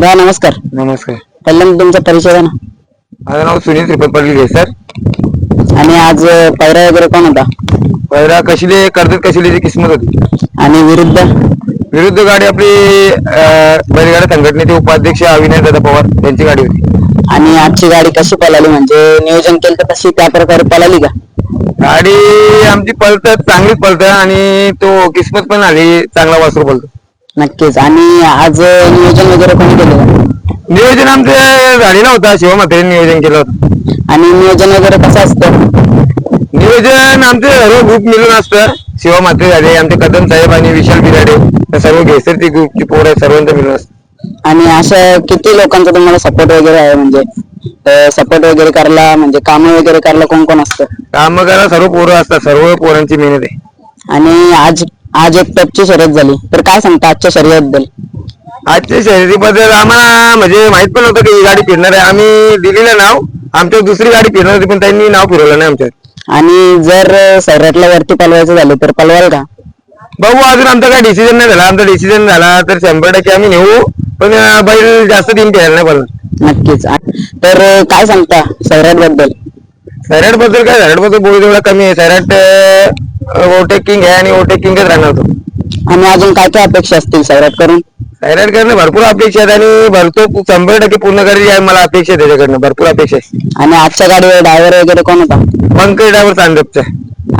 दा नमस्कार. नमस्कार. पहिल्यांदा तुमचा परिचय द्या ना. माझं नाव सुनील त्रिपल पाटील आहे सर. आणि आज अं, पायरा वगैरे कोण होता? पहिला कशिले कर्जत कशिलेची किस्मत होती. आणि विरुद्ध? विरुद्ध गाडी आपली बैलगाडा संघटनेचे उपाध्यक्ष अविनाश दादा पवार यांची गाडी होती. आणि आजची गाडी कशी पळाली? म्हणजे नियोजन केलं तर तशी त्या प्रकारे पळाली का? गाडी आमची पळतात चांगलीच पळतं आणि तो किस्मत पण आली चांगला वासरू पळतो. नक्कीच. आणि आज नियोजन वगैरे कोणी केलं? नियोजन आमचं झालेला होता शिवा नियोजन केलं होतं. आणि नियोजन वगैरे कसं असतं? नियोजन आमचे सर्व ग्रुप मिळून असतं. शिवा म्हात्रे झाले आमचे कदम साहेब आणि विशाल बिराडे हे सर्व घेसरची ग्रुपची पोर आहे सर्वांचं मिळून. असतं आणि अशा किती लोकांचा तुम्हाला सपोर्ट वगैरे आहे म्हणजे? सपोर्ट वगैरे करायला म्हणजे कामं वगैरे करायला कोण कोण असतं? काम करायला सर्व पोरं असतात सर्व पोरांची मेहनत आहे. आणि आज आज एक टपची शर्यत झाली. तर काय सांगता आजच्या शर्यतबद्दल? आजच्या शर्यतीबद्दल आम्हाला म्हणजे माहीत पण होतं की ही गाडी फिरणार आहे. आम्ही दिलेलं नाव आमच्या दुसरी गाडी फिरणार होती पण त्यांनी नाव फिरवलं नाही आमच्यात. आणि जर सैराटला वरती पलवायचं झालं तर पलवाल का? बघू अजून आमचा काय डिसिजन नाही झाला. आमचा डिसिजन झाला तर शंभर टक्के आम्ही नेऊ. पण अं, बैल जास्त दिन फिरायला नाही बोलणार नक्कीच. आ- तर अं, काय सांगता सैराटबद्दल सैराटबद्दल काय? सैराटबद्दल बोलू तेवढा कमी आहे. सैराट ओव्हरटेकिंग आहे आणि ओव्हरटेकिंगच राहणार तो. आणि अजून काय काय अपेक्षा असतील सैराट करून सैराट करणं भरपूर अपेक्षा आहेत आणि भरतो शंभर टक्के पूर्ण करेल आहे मला अपेक्षा आहे त्याच्याकडनं भरपूर अपेक्षा आहे. आणि आजच्या गाडीवर ड्रायव्हर वगैरे कोण होता? पंकज ड्रायव्हर चांदपचा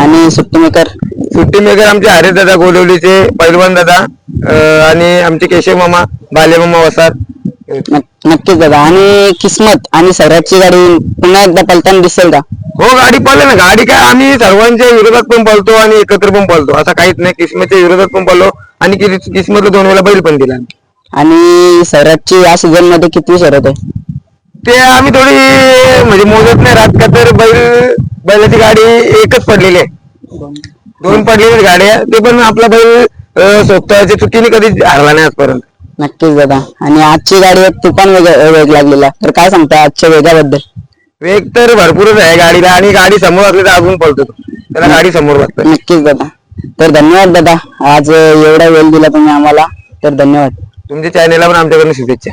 आणि सुट्टी मेकर सुट्टी मेकर आमचे हरेश दादा गोलवलीचे पैलवान दादा अं, आणि आमचे केशव मामा बाले मामा वसार नक्कीच दादा. आणि किस्मत आणि सैराटची गाडी पुन्हा एकदा पलताना दिसेल का? हो गाडी पळले ना. गाडी काय आम्ही सर्वांच्या विरोधात पण पळतो आणि एकत्र पण पळतो. असं काहीच नाही. किस्मतच्या विरोधात पण पळलो. आणि किस- किस्मतला दोन वेळा बैल पण दिला. आणि सैराटची या सीझनमध्ये किती शर्यत आहे? ते आम्ही थोडी म्हणजे मोजत नाही राहत का तर बैल बैलाची गाडी एकच पडलेली आहे. दोन पडलेली गाड्या. ते पण आपला बैल अं, स्वतःच्या चुकीने कधीच हरला नाही आजपर्यंत. नक्कीच दादा. आणि आजची गाडी एक तुफान वेग वेग लागलेला तर काय सांगता आजच्या वेगाबद्दल? वेग तर भरपूरच आहे गाडीला आणि गाडी समोर असली तर अजून पळतो तो. त्याला गाडी समोर बसते नक्कीच दादा. तर धन्यवाद दादा. आज एवढा वेळ दिला तुम्ही आम्हाला. तर धन्यवाद. तुमच्या चॅनेलला पण आमच्याकडून शुभेच्छा.